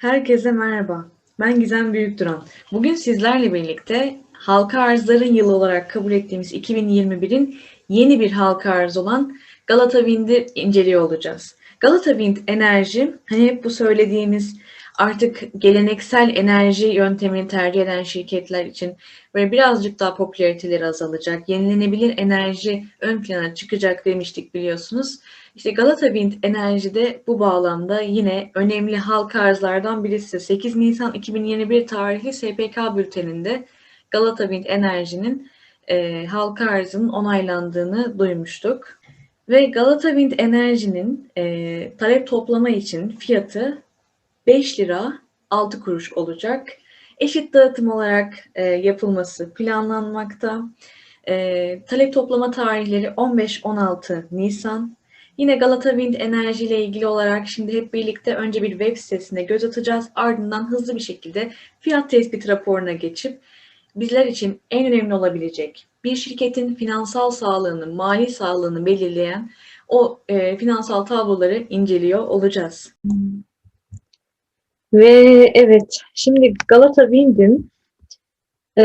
Herkese merhaba. Ben Gizem Büyükduran. Bugün sizlerle birlikte halka arzların yılı olarak kabul ettiğimiz 2021'in yeni bir halka arz olan Galata Wind'i inceliyor olacağız. Galata Wind enerji, hani hep bu söylediğimiz artık geleneksel enerji yöntemini tercih eden şirketler için böyle birazcık daha popülariteleri azalacak, yenilenebilir enerji ön plana çıkacak demiştik biliyorsunuz. İşte Galata Wind Enerji de bu bağlamda yine önemli halka arzlardan birisi. 8 Nisan 2021 tarihli SPK bülteninde Galata Wind Enerji'nin e, halka arzının onaylandığını duymuştuk. Ve Galata Wind Enerji'nin e, talep toplama için fiyatı 5 lira 6 kuruş olacak. Eşit dağıtım olarak e, yapılması planlanmakta. E, talep toplama tarihleri 15-16 Nisan. Yine Galata Wind Enerji ile ilgili olarak şimdi hep birlikte önce bir web sitesine göz atacağız. Ardından hızlı bir şekilde fiyat tespit raporuna geçip bizler için en önemli olabilecek bir şirketin finansal sağlığını, mali sağlığını belirleyen o e, finansal tabloları inceliyor olacağız. Ve evet, şimdi Galata Wind'in e,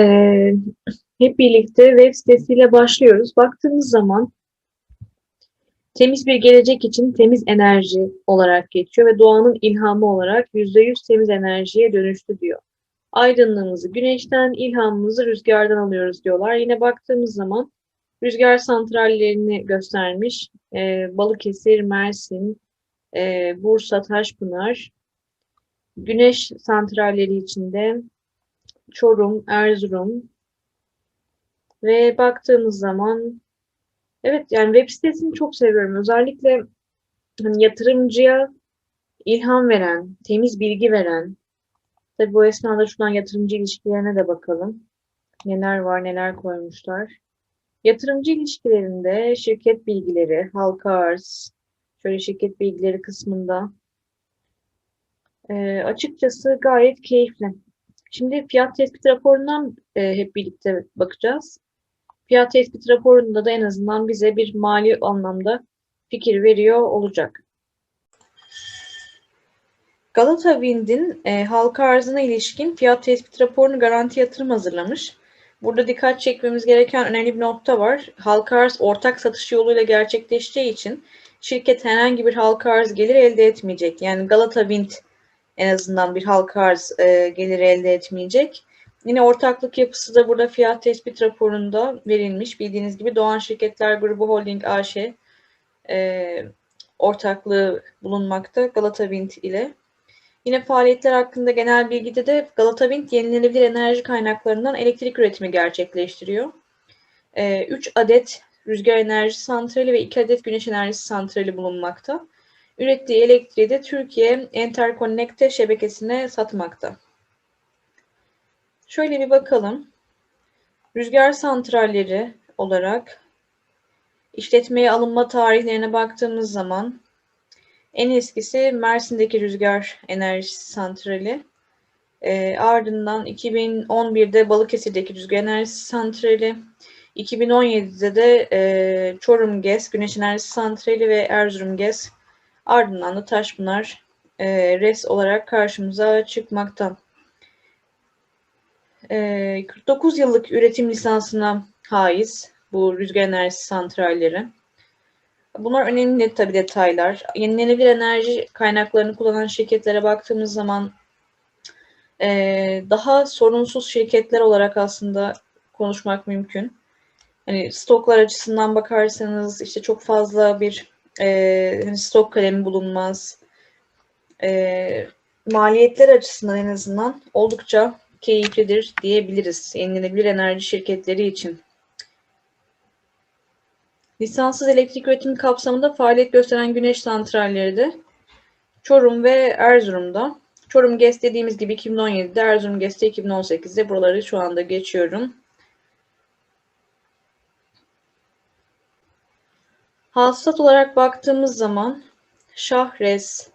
hep birlikte web sitesiyle başlıyoruz. Baktığımız zaman temiz bir gelecek için temiz enerji olarak geçiyor ve doğanın ilhamı olarak %100 temiz enerjiye dönüştü diyor. Aydınlığımızı güneşten, ilhamımızı rüzgardan alıyoruz diyorlar. Yine baktığımız zaman rüzgar santrallerini göstermiş. E, Balıkesir, Mersin, e, Bursa, Taşpınar, güneş santralleri içinde Çorum, Erzurum ve baktığımız zaman evet yani web sitesini çok seviyorum. Özellikle hani yatırımcıya ilham veren, temiz bilgi veren. Tabii bu esnada şuradan yatırımcı ilişkilerine de bakalım. Neler var, neler koymuşlar. Yatırımcı ilişkilerinde şirket bilgileri, halka arz, şöyle şirket bilgileri kısmında e, açıkçası gayet keyifli. Şimdi fiyat tespit raporundan e, hep birlikte bakacağız. Fiyat tespit raporunda da en azından bize bir mali anlamda fikir veriyor olacak. Galata Wind'in e, halka arzına ilişkin fiyat tespit raporunu Garanti Yatırım hazırlamış. Burada dikkat çekmemiz gereken önemli bir nokta var. Halka arz ortak satış yoluyla gerçekleşeceği için şirket herhangi bir halka arz gelir elde etmeyecek. Yani Galata Wind en azından bir halka arz e, geliri elde etmeyecek. Yine ortaklık yapısı da burada fiyat tespit raporunda verilmiş. Bildiğiniz gibi Doğan Şirketler Grubu Holding AŞ e, ortaklığı bulunmakta Galata Wind ile. Yine faaliyetler hakkında genel bilgide de Galata Wind yenilenebilir enerji kaynaklarından elektrik üretimi gerçekleştiriyor. 3 adet rüzgar enerji santrali ve 2 adet güneş enerjisi santrali bulunmakta. Ürettiği elektriği de Türkiye Interconnecte şebekesine satmakta. Şöyle bir bakalım. Rüzgar santralleri olarak işletmeye alınma tarihlerine baktığımız zaman en eskisi Mersin'deki rüzgar enerjisi santrali. E, ardından 2011'de Balıkesir'deki rüzgar enerjisi santrali. 2017'de de e, Çorum GES güneş enerjisi santrali ve Erzurum GES ardından da Taşpınar e, RES olarak karşımıza çıkmakta. E, 49 yıllık üretim lisansına haiz bu rüzgar enerjisi santralleri. Bunlar önemli tabi detaylar. Yenilenebilir enerji kaynaklarını kullanan şirketlere baktığımız zaman e, daha sorunsuz şirketler olarak aslında konuşmak mümkün. Hani stoklar açısından bakarsanız işte çok fazla bir e, hani stok kalemi bulunmaz. E, maliyetler açısından en azından oldukça keyiflidir diyebiliriz yenilenebilir enerji şirketleri için. Lisanssız elektrik üretimi kapsamında faaliyet gösteren güneş santralleri de Çorum ve Erzurum'da. Çorum GES dediğimiz gibi 2017'de, Erzurum GES'te 2018'de. Buraları şu anda geçiyorum. Hasılat olarak baktığımız zaman Şahres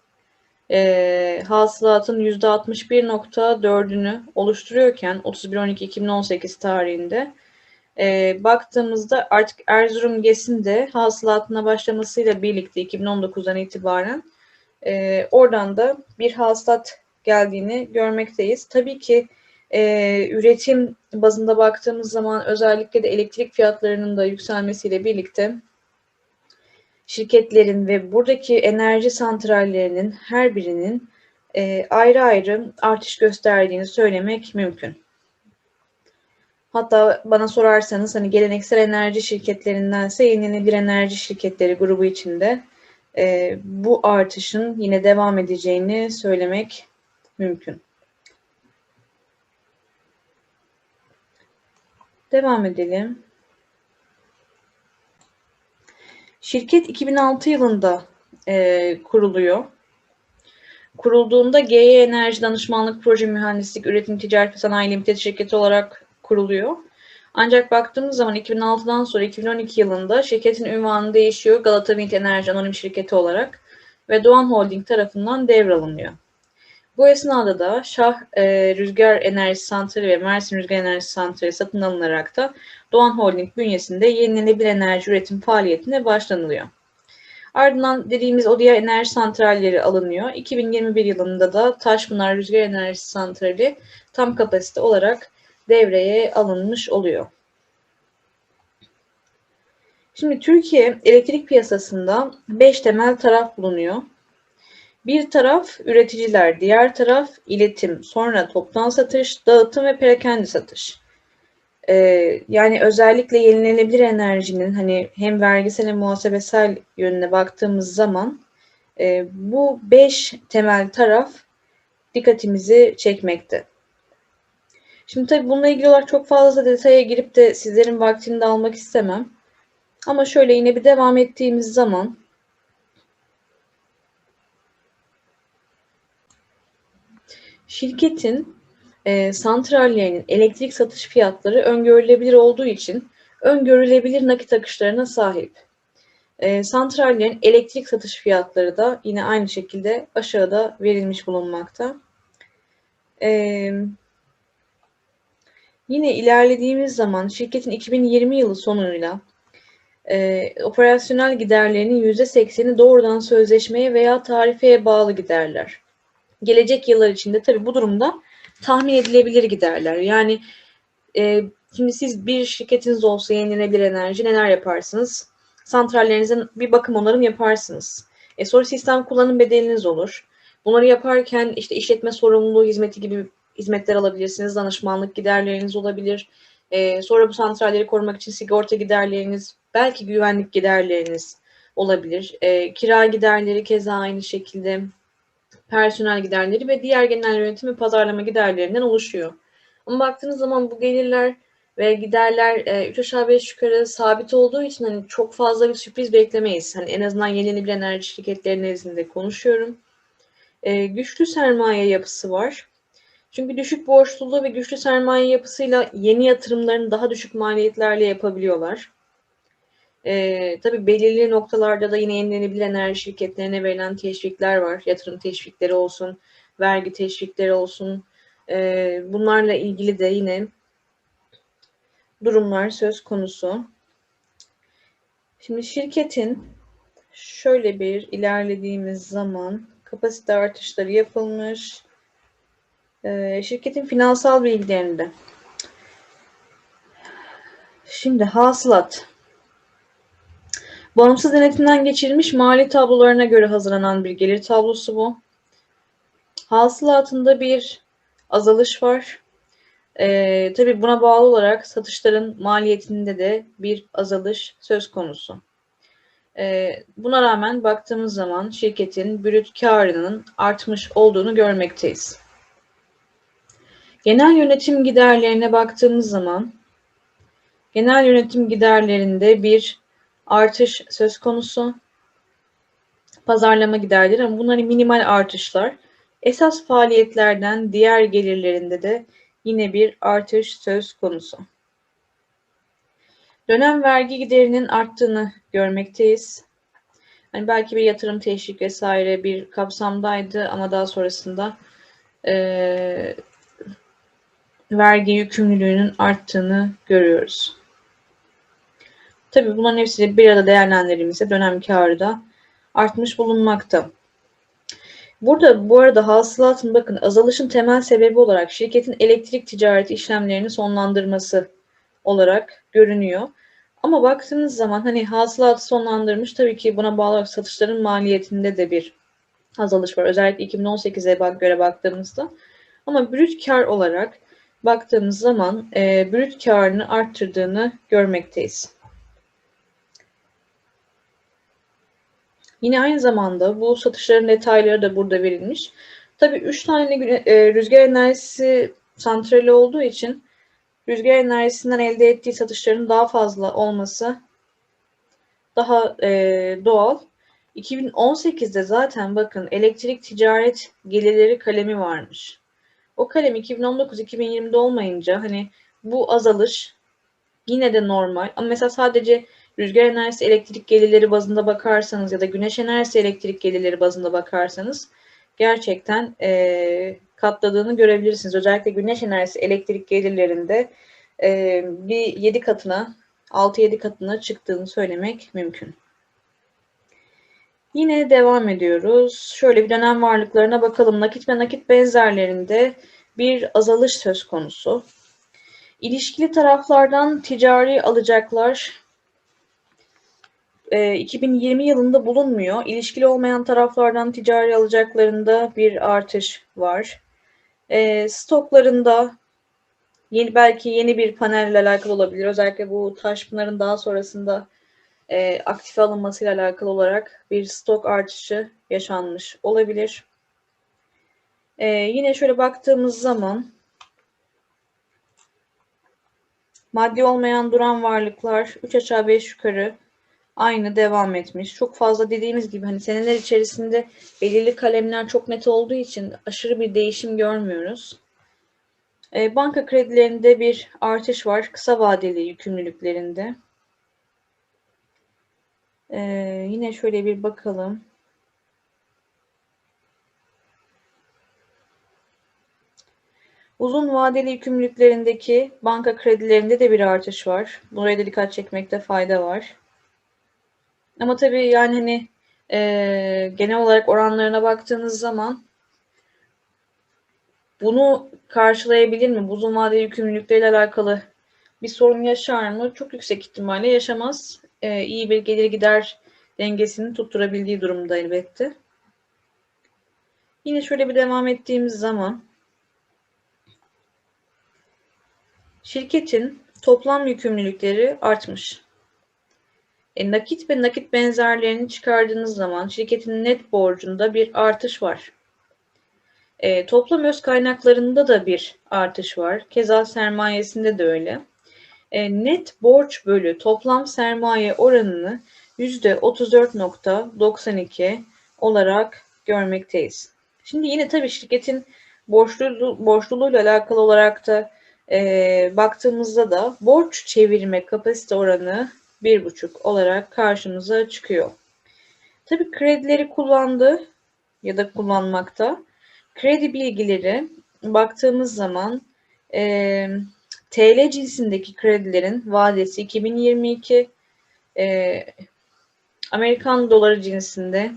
e, hasılatın %61.4'ünü oluşturuyorken 31.12.2018 tarihinde e, baktığımızda artık Erzurum GES'in de hasılatına başlamasıyla birlikte 2019'dan itibaren e, oradan da bir hasılat geldiğini görmekteyiz. Tabii ki e, üretim bazında baktığımız zaman özellikle de elektrik fiyatlarının da yükselmesiyle birlikte şirketlerin ve buradaki enerji santrallerinin her birinin e, ayrı ayrı artış gösterdiğini söylemek mümkün. Hatta bana sorarsanız hani geleneksel enerji şirketlerindense yenilenebilir enerji şirketleri grubu içinde e, bu artışın yine devam edeceğini söylemek mümkün. Devam edelim. Şirket 2006 yılında e, kuruluyor. Kurulduğunda GE Enerji Danışmanlık Proje Mühendislik Üretim Ticaret ve Sanayi Limited şirketi olarak kuruluyor. Ancak baktığımız zaman 2006'dan sonra 2012 yılında şirketin ünvanı değişiyor Galata Wind Enerji Anonim Şirketi olarak ve Doğan Holding tarafından devralınıyor. Bu esnada da Şah e, Rüzgar Enerji Santrali ve Mersin Rüzgar Enerji Santrali satın alınarak da Doğan Holding bünyesinde yenilenebilir enerji üretim faaliyetine başlanılıyor. Ardından dediğimiz o diğer enerji santralleri alınıyor. 2021 yılında da Taşpınar Rüzgar Enerji Santrali tam kapasite olarak devreye alınmış oluyor. Şimdi Türkiye elektrik piyasasında 5 temel taraf bulunuyor. Bir taraf üreticiler, diğer taraf iletim, sonra toptan satış, dağıtım ve perakende satış. Ee, yani özellikle yenilenebilir enerjinin hani hem vergisel hem muhasebesel yönüne baktığımız zaman e, bu beş temel taraf dikkatimizi çekmekte. Şimdi tabii bununla ilgili olarak çok fazla detaya girip de sizlerin vaktini de almak istemem. Ama şöyle yine bir devam ettiğimiz zaman şirketin e, santrallerinin elektrik satış fiyatları öngörülebilir olduğu için öngörülebilir nakit akışlarına sahip. E, santrallerin elektrik satış fiyatları da yine aynı şekilde aşağıda verilmiş bulunmakta. E, yine ilerlediğimiz zaman şirketin 2020 yılı sonuyla e, operasyonel giderlerinin %80'i doğrudan sözleşmeye veya tarifeye bağlı giderler. Gelecek yıllar içinde tabii bu durumda tahmin edilebilir giderler. Yani e, şimdi siz bir şirketiniz olsa yenilenebilir enerji neler yaparsınız? Santrallerinizin bir bakım onarım yaparsınız. E, sonra sistem kullanım bedeliniz olur. Bunları yaparken işte işletme sorumluluğu hizmeti gibi hizmetler alabilirsiniz. Danışmanlık giderleriniz olabilir. E, sonra bu santralleri korumak için sigorta giderleriniz, belki güvenlik giderleriniz olabilir. E, kira giderleri keza aynı şekilde personel giderleri ve diğer genel yönetim ve pazarlama giderlerinden oluşuyor. Ama baktığınız zaman bu gelirler ve giderler 3 aşağı 5 yukarı sabit olduğu için hani çok fazla bir sürpriz beklemeyiz. Hani en azından yenilenebilir enerji şirketleri nezdinde konuşuyorum. E, güçlü sermaye yapısı var. Çünkü düşük borçluluğu ve güçlü sermaye yapısıyla yeni yatırımlarını daha düşük maliyetlerle yapabiliyorlar. Ee, tabii belirli noktalarda da yine yenilenebilir enerji şirketlerine verilen teşvikler var. Yatırım teşvikleri olsun, vergi teşvikleri olsun. Ee, bunlarla ilgili de yine durumlar söz konusu. Şimdi şirketin şöyle bir ilerlediğimiz zaman kapasite artışları yapılmış. Ee, şirketin finansal bilgilerinde. Şimdi hasılat. Bağımsız denetimden geçirilmiş mali tablolarına göre hazırlanan bir gelir tablosu bu. Hasılatında bir azalış var. Ee, tabii buna bağlı olarak satışların maliyetinde de bir azalış söz konusu. Ee, buna rağmen baktığımız zaman şirketin brüt karının artmış olduğunu görmekteyiz. Genel yönetim giderlerine baktığımız zaman genel yönetim giderlerinde bir artış söz konusu. Pazarlama giderleri ama bunlar minimal artışlar. Esas faaliyetlerden diğer gelirlerinde de yine bir artış söz konusu. Dönem vergi giderinin arttığını görmekteyiz. Hani belki bir yatırım teşvik vesaire bir kapsamdaydı ama daha sonrasında e, vergi yükümlülüğünün arttığını görüyoruz. Tabii bunların hepsi bir arada değerlendirilmişse dönem karı da artmış bulunmakta. Burada bu arada hasılatın bakın azalışın temel sebebi olarak şirketin elektrik ticareti işlemlerini sonlandırması olarak görünüyor. Ama baktığınız zaman hani hasılatı sonlandırmış tabii ki buna bağlı olarak satışların maliyetinde de bir azalış var. Özellikle 2018'e bak, göre baktığımızda. Ama brüt kar olarak baktığımız zaman e, brüt karını arttırdığını görmekteyiz. Yine aynı zamanda bu satışların detayları da burada verilmiş. Tabii 3 tane e, rüzgar enerjisi santrali olduğu için rüzgar enerjisinden elde ettiği satışların daha fazla olması daha e, doğal. 2018'de zaten bakın elektrik ticaret gelirleri kalemi varmış. O kalem 2019-2020'de olmayınca hani bu azalış yine de normal. Ama mesela sadece rüzgar enerjisi elektrik gelirleri bazında bakarsanız ya da güneş enerjisi elektrik gelirleri bazında bakarsanız gerçekten e, katladığını görebilirsiniz. Özellikle güneş enerjisi elektrik gelirlerinde e, bir 7 katına 6-7 katına çıktığını söylemek mümkün. Yine devam ediyoruz. Şöyle bir dönem varlıklarına bakalım. Nakit ve nakit benzerlerinde bir azalış söz konusu. İlişkili taraflardan ticari alacaklar e, 2020 yılında bulunmuyor. İlişkili olmayan taraflardan ticari alacaklarında bir artış var. E, stoklarında yeni belki yeni bir panelle alakalı olabilir. Özellikle bu Taşpınar'ın daha sonrasında e, aktife alınmasıyla alakalı olarak bir stok artışı yaşanmış olabilir. E, yine şöyle baktığımız zaman maddi olmayan duran varlıklar 3 aşağı 5 yukarı aynı devam etmiş. Çok fazla dediğimiz gibi hani seneler içerisinde belirli kalemler çok net olduğu için aşırı bir değişim görmüyoruz. E, banka kredilerinde bir artış var. Kısa vadeli yükümlülüklerinde. E, yine şöyle bir bakalım. Uzun vadeli yükümlülüklerindeki banka kredilerinde de bir artış var. Buraya da dikkat çekmekte fayda var. Ama tabii yani hani e, genel olarak oranlarına baktığınız zaman bunu karşılayabilir mi? Bu uzun vadeli yükümlülükleriyle alakalı bir sorun yaşar mı? Çok yüksek ihtimalle yaşamaz. E, iyi bir gelir gider dengesini tutturabildiği durumda elbette. Yine şöyle bir devam ettiğimiz zaman şirketin toplam yükümlülükleri artmış. E, nakit ve nakit benzerlerini çıkardığınız zaman şirketin net borcunda bir artış var. E, toplam öz kaynaklarında da bir artış var. Keza sermayesinde de öyle. E, net borç bölü toplam sermaye oranını %34.92 olarak görmekteyiz. Şimdi yine tabii şirketin borçluluğu, borçluluğuyla alakalı olarak da e, baktığımızda da borç çevirme kapasite oranı 1,5 olarak karşımıza çıkıyor. Tabii kredileri kullandı ya da kullanmakta. Kredi bilgileri baktığımız zaman e, TL cinsindeki kredilerin vadesi 2022, e, Amerikan doları cinsinde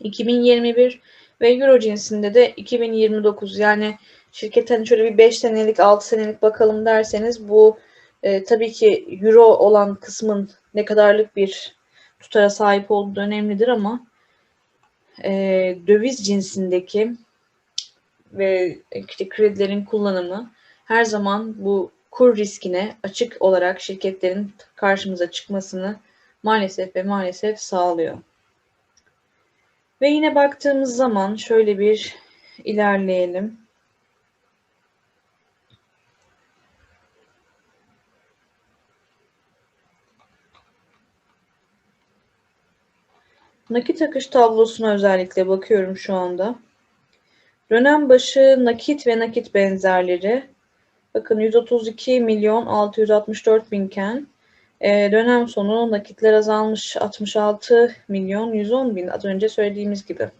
2021 ve Euro cinsinde de 2029. Yani şirketten şöyle bir 5 senelik 6 senelik bakalım derseniz bu e, tabii ki Euro olan kısmın ne kadarlık bir tutara sahip olduğu önemlidir ama e, döviz cinsindeki ve işte kredilerin kullanımı her zaman bu kur riskine açık olarak şirketlerin karşımıza çıkmasını maalesef ve maalesef sağlıyor. Ve yine baktığımız zaman şöyle bir ilerleyelim. Nakit akış tablosuna özellikle bakıyorum şu anda. Dönem başı nakit ve nakit benzerleri bakın 132 milyon 664 binken e, dönem sonu nakitler azalmış 66 milyon 110 bin az önce söylediğimiz gibi.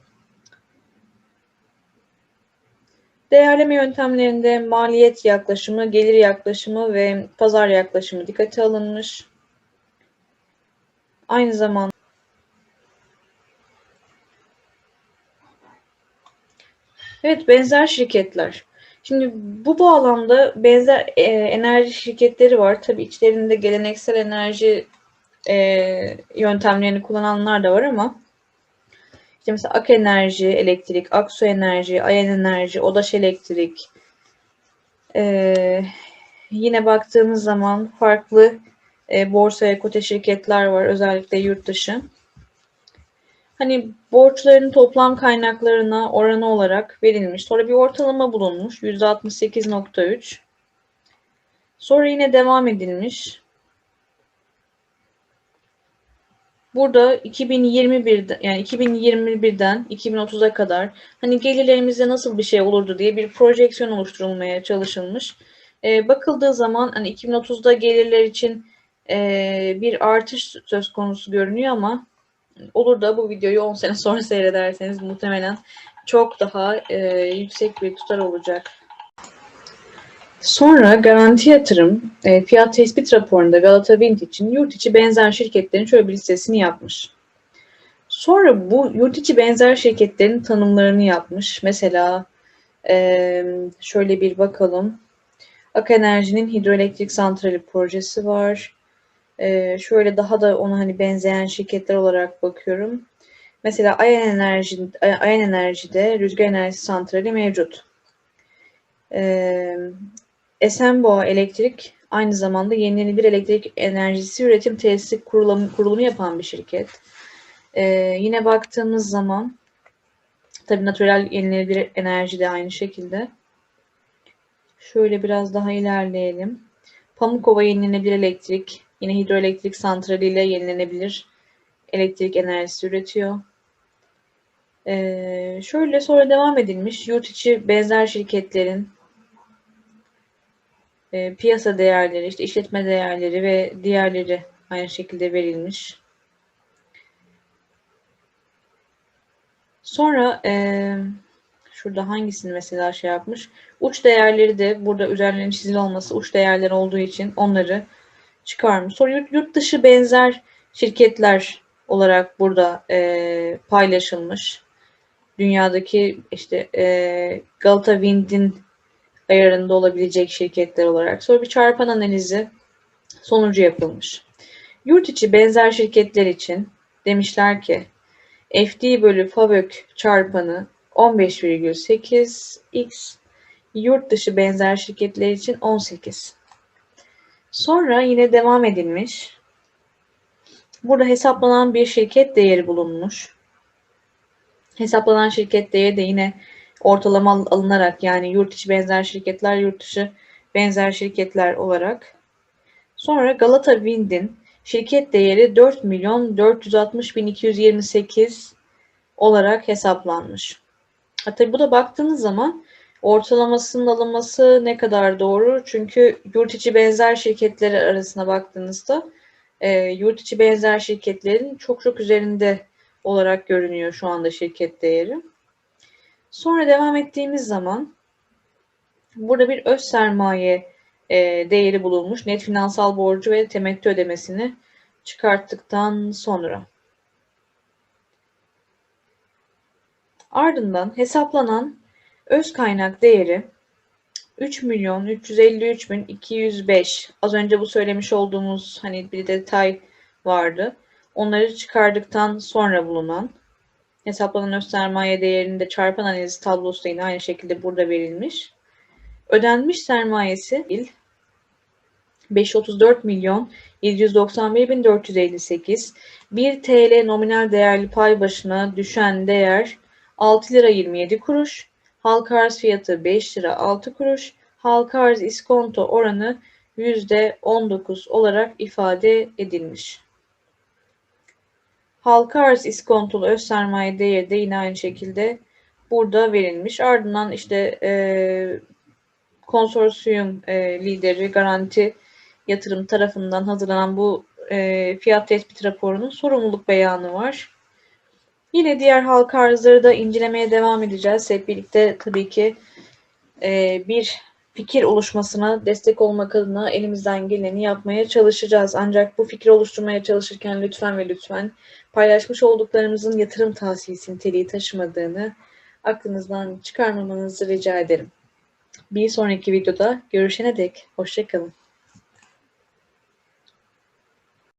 Değerleme yöntemlerinde maliyet yaklaşımı, gelir yaklaşımı ve pazar yaklaşımı dikkate alınmış. Aynı zamanda Evet, benzer şirketler. Şimdi bu bağlamda benzer e, enerji şirketleri var. Tabii içlerinde geleneksel enerji e, yöntemlerini kullananlar da var ama işte mesela Ak Enerji, Elektrik, Aksu Enerji, Ayen Enerji, Odaş Elektrik. E, yine baktığımız zaman farklı e, borsaya kote şirketler var, özellikle yurt dışı. Hani borçların toplam kaynaklarına oranı olarak verilmiş. Sonra bir ortalama bulunmuş. %68.3. Sonra yine devam edilmiş. Burada 2021'den yani 2021'den 2030'a kadar hani gelirlerimizde nasıl bir şey olurdu diye bir projeksiyon oluşturulmaya çalışılmış. Ee, bakıldığı zaman hani 2030'da gelirler için e, bir artış söz konusu görünüyor ama olur da bu videoyu 10 sene sonra seyrederseniz muhtemelen çok daha e, yüksek bir tutar olacak. Sonra garanti yatırım e, fiyat tespit raporunda Galata Wind için yurt içi benzer şirketlerin şöyle bir listesini yapmış. Sonra bu yurt içi benzer şirketlerin tanımlarını yapmış. Mesela e, şöyle bir bakalım. Ak Enerji'nin hidroelektrik santrali projesi var. Ee, şöyle daha da ona hani benzeyen şirketler olarak bakıyorum. Mesela Ayen Enerji, Ayen Enerji'de rüzgar enerjisi santrali mevcut. Ee, Esenboğa Elektrik aynı zamanda yenilenebilir elektrik enerjisi üretim tesisi kurulumu, kurulumu yapan bir şirket. Ee, yine baktığımız zaman tabii natural yenilenebilir enerji de aynı şekilde. Şöyle biraz daha ilerleyelim. Pamukova yenilenebilir elektrik, Yine hidroelektrik santraliyle yenilenebilir elektrik enerjisi üretiyor. Ee, şöyle sonra devam edilmiş. Yurt içi benzer şirketlerin e, piyasa değerleri, işte işletme değerleri ve diğerleri aynı şekilde verilmiş. Sonra e, şurada hangisini mesela şey yapmış? Uç değerleri de burada üzerlerinin çizili olması uç değerler olduğu için onları çıkarmış. Sonra yurt, yurt dışı benzer şirketler olarak burada e, paylaşılmış. Dünyadaki işte e, Galata Wind'in ayarında olabilecek şirketler olarak. Sonra bir çarpan analizi sonucu yapılmış. Yurt içi benzer şirketler için demişler ki FD bölü FAVÖK çarpanı 15,8x yurt dışı benzer şirketler için 18. Sonra yine devam edilmiş. Burada hesaplanan bir şirket değeri bulunmuş. Hesaplanan şirket değeri de yine ortalama alınarak yani yurt içi benzer şirketler, yurt dışı benzer şirketler olarak. Sonra Galata Wind'in şirket değeri 4 milyon 460 bin 228 olarak hesaplanmış. Tabi bu da baktığınız zaman ortalamasının alınması ne kadar doğru? Çünkü yurt içi benzer şirketleri arasına baktığınızda e, yurt içi benzer şirketlerin çok çok üzerinde olarak görünüyor şu anda şirket değeri. Sonra devam ettiğimiz zaman burada bir öz sermaye e, değeri bulunmuş. Net finansal borcu ve temettü ödemesini çıkarttıktan sonra. Ardından hesaplanan Öz kaynak değeri 3 milyon 353 bin 205. Az önce bu söylemiş olduğumuz hani bir detay vardı. Onları çıkardıktan sonra bulunan hesaplanan öz sermaye değerinde çarpan analizi tablosu da yine aynı şekilde burada verilmiş. Ödenmiş sermayesi 534 milyon 791 bin 458. 1 TL nominal değerli pay başına düşen değer 6 lira 27 kuruş. Halka arz fiyatı 5 lira 6 kuruş. Halka arz iskonto oranı %19 olarak ifade edilmiş. Halka arz iskontolu öz sermaye değeri de yine aynı şekilde burada verilmiş. Ardından işte e, konsorsiyum e, lideri garanti yatırım tarafından hazırlanan bu e, fiyat tespit raporunun sorumluluk beyanı var. Yine diğer halka arzları da incelemeye devam edeceğiz. Hep birlikte tabii ki e, bir fikir oluşmasına destek olmak adına elimizden geleni yapmaya çalışacağız. Ancak bu fikir oluşturmaya çalışırken lütfen ve lütfen paylaşmış olduklarımızın yatırım tavsiyesi niteliği taşımadığını aklınızdan çıkarmamanızı rica ederim. Bir sonraki videoda görüşene dek hoşçakalın.